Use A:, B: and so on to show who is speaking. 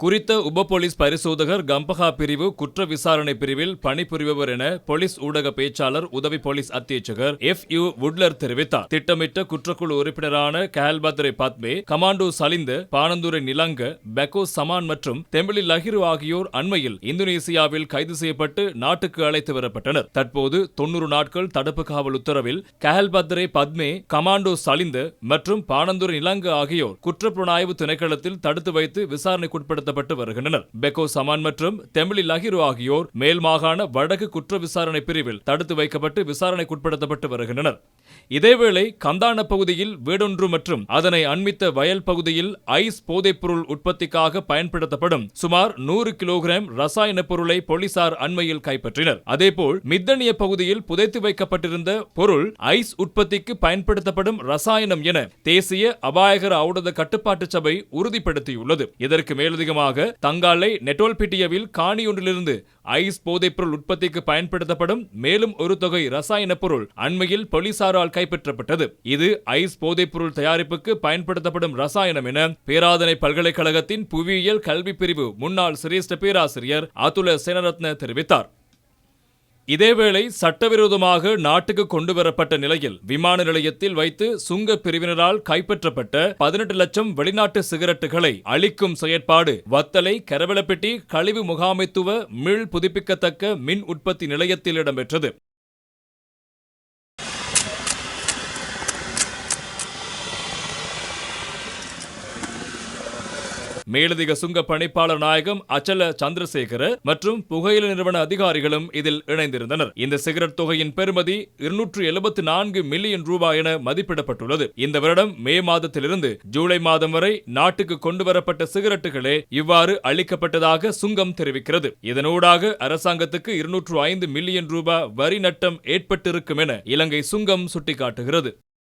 A: குறித்த உப போலீஸ் பரிசோதகர் கம்பஹா பிரிவு குற்ற விசாரணை பிரிவில் பணிபுரிபவர் என போலீஸ் ஊடக பேச்சாளர் உதவி போலீஸ் அத்தியட்சகர் எஃப் யு வுட்லர் தெரிவித்தார். திட்டமிட்ட குற்றக்குழு உறுப்பினரான கஹல்பத்ரே பத்மே கமாண்டோ சலிந்து பானந்துரை நிலங்க பெக்கோ சமான் மற்றும் தெம்பிளி லஹிரு ஆகியோர் அண்மையில் இந்தோனேசியாவில் கைது செய்யப்பட்டு நாட்டுக்கு அழைத்து வரப்பட்டனர். தற்போது தொன்னூறு நாட்கள் தடுப்பு காவல் உத்தரவில் கஹல்பத்ரே பத்மே கமாண்டோ சலிந்து மற்றும் பானந்துரை நிலங்க ஆகியோர் குற்றப்புலனாய்வு திணைக்களத்தில் தடுத்து வைத்து விசாரணைக்குட்படுத்த விசாரணைக்குட்படுத்தப்பட்டு வருகின்றனர். பெக்கோ சமான் மற்றும் தெமிழி லஹிரு ஆகியோர் மேல் மாகாண வடக்கு குற்ற விசாரணை பிரிவில் தடுத்து வைக்கப்பட்டு விசாரணைக்குட்படுத்தப்பட்டு வருகின்றனர். இதேவேளை கந்தான பகுதியில் வீடொன்று மற்றும் அதனை அண்மித்த வயல் பகுதியில் ஐஸ் போதைப்பொருள் உற்பத்திக்காக பயன்படுத்தப்படும் சுமார் நூறு கிலோகிராம் ரசாயன பொருளை போலீசார் அண்மையில் கைப்பற்றினர். அதேபோல் மித்தனிய பகுதியில் புதைத்து வைக்கப்பட்டிருந்த பொருள் ஐஸ் உற்பத்திக்கு பயன்படுத்தப்படும் ரசாயனம் என தேசிய அபாயகர ஔடத கட்டுப்பாட்டு சபை உறுதிப்படுத்தியுள்ளது. இதற்கு மேலதிகமாக தங்காலை நெட்டோல்பிட்டியவில் காணியொன்றிலிருந்து ஐஸ் போதைப்பொருள் உற்பத்திக்கு பயன்படுத்தப்படும் மேலும் ஒரு தொகை ரசாயன பொருள் அண்மையில் போலீசாரால் கைப்பற்றப்பட்டது. இது ஐஸ் போதைப்பொருள் தயாரிப்புக்கு பயன்படுத்தப்படும் ரசாயனம் என பேராதனை பல்கலைக்கழகத்தின் புவியியல் கல்வி பிரிவு முன்னாள் சிரேஷ்ட பேராசிரியர் அதுல சேனரத்ன தெரிவித்தார். இதேவேளை சட்டவிரோதமாக நாட்டுக்கு கொண்டுவரப்பட்ட நிலையில் விமான நிலையத்தில் வைத்து சுங்க பிரிவினரால் கைப்பற்றப்பட்ட பதினெட்டு லட்சம் வெளிநாட்டு சிகரெட்டுகளை அளிக்கும் செயற்பாடு வத்தலை கரவலப்பட்டி கழிவு முகாமைத்துவ மீள் புதுப்பிக்கத்தக்க மின் உற்பத்தி நிலையத்தில் இடம்பெற்றது. மேலதிக சுங்க பணிப்பாளர் நாயகம் அச்சல சந்திரசேகர மற்றும் புகையில நிறுவன அதிகாரிகளும் இதில் இணைந்திருந்தனர். இந்த சிகரெட் தொகையின் பெறுமதி இருநூற்று எழுபத்தி நான்கு மில்லியன் ரூபாய் என மதிப்பிடப்பட்டுள்ளது. இந்த வருடம் மே மாதத்திலிருந்து ஜூலை மாதம் வரை நாட்டுக்கு கொண்டுவரப்பட்ட சிகரெட்டுகளே இவ்வாறு அளிக்கப்பட்டதாக சுங்கம் தெரிவிக்கிறது. இதனூடாக அரசாங்கத்துக்கு இருநூற்று ஐந்து மில்லியன் ரூபாய் வரி நட்டம் ஏற்பட்டிருக்கும் என இலங்கை சுங்கம் சுட்டிக்காட்டுகிறது.